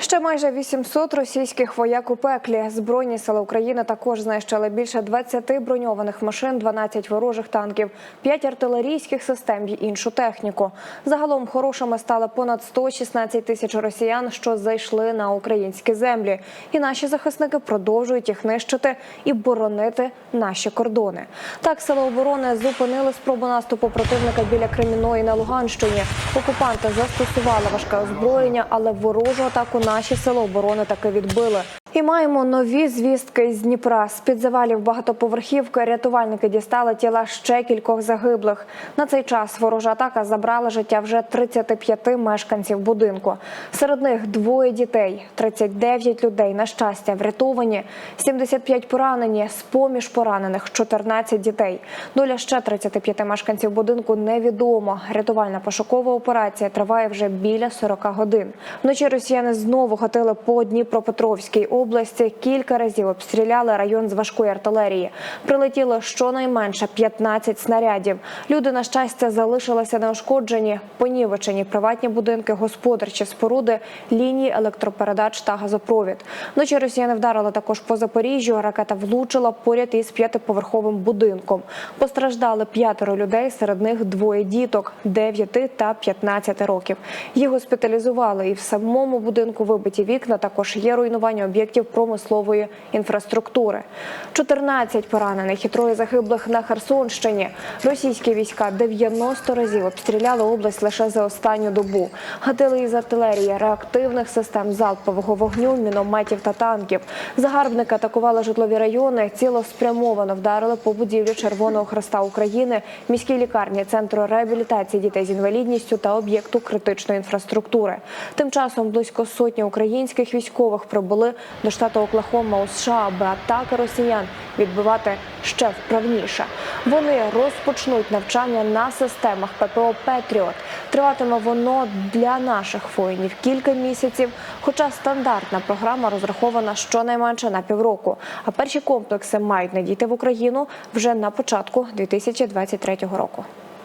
Ще майже 800 російських вояк у пеклі. Збройні сили України також знищили більше 20 броньованих машин, 12 ворожих танків, 5 артилерійських систем і іншу техніку. Загалом хорошими стали понад 116 тисяч росіян, що зайшли на українські землі. І наші захисники продовжують їх нищити і боронити наші кордони. Так, сили оборони зупинили спробу наступу противника біля Креміної на Луганщині. Окупанти застосували важке озброєння, але ворожу атаку наші сили оборони таки відбили. І маємо нові звістки з Дніпра. З під завалів багатоповерхівки рятувальники дістали тіла ще кількох загиблих. На цей час ворожа атака забрала життя вже 35 мешканців будинку. Серед них двоє дітей, 39 людей. На щастя, врятовані, 75 поранені. З поміж поранених 14 дітей. Доля ще 35 мешканців будинку невідомо. Рятувальна пошукова операція триває вже біля 40 годин. Вночі росіяни знову гатили по Дніпропетровській області. Кілька разів обстріляли район з важкої артилерії. Прилетіло щонайменше 15 снарядів. Люди, на щастя, залишилися неушкоджені, понівечені приватні будинки, господарчі споруди, лінії електропередач та газопровід. Вночі росіяни вдарили також по Запоріжжю. Ракета влучила поряд із п'ятиповерховим будинком. Постраждали п'ятеро людей, серед них двоє діток 9 та 15 років. Їх госпіталізували, і в самому будинку вибиті вікна. Також є руйнування об'єктів промислової інфраструктури. 14 поранених і троє загиблих на Херсонщині. Російські війська 90 разів обстріляли область лише за останню добу. Гатили із артилерії, реактивних систем залпового вогню, мінометів та танків. Загарбники атакували житлові райони, цілеспрямовано вдарили по будівлі Червоного Хреста України, міській лікарні, центру реабілітації дітей з інвалідністю та об'єкту критичної інфраструктури. Тим часом близько сотні українських військових прибули до штату Оклахома у США, аби атаки росіян відбивати ще вправніше. Вони розпочнуть навчання на системах ППО Петріот. Триватиме воно для наших воїнів кілька місяців. Хоча стандартна програма розрахована щонайменше на півроку. А перші комплекси мають надійти в Україну вже на початку 2023 року.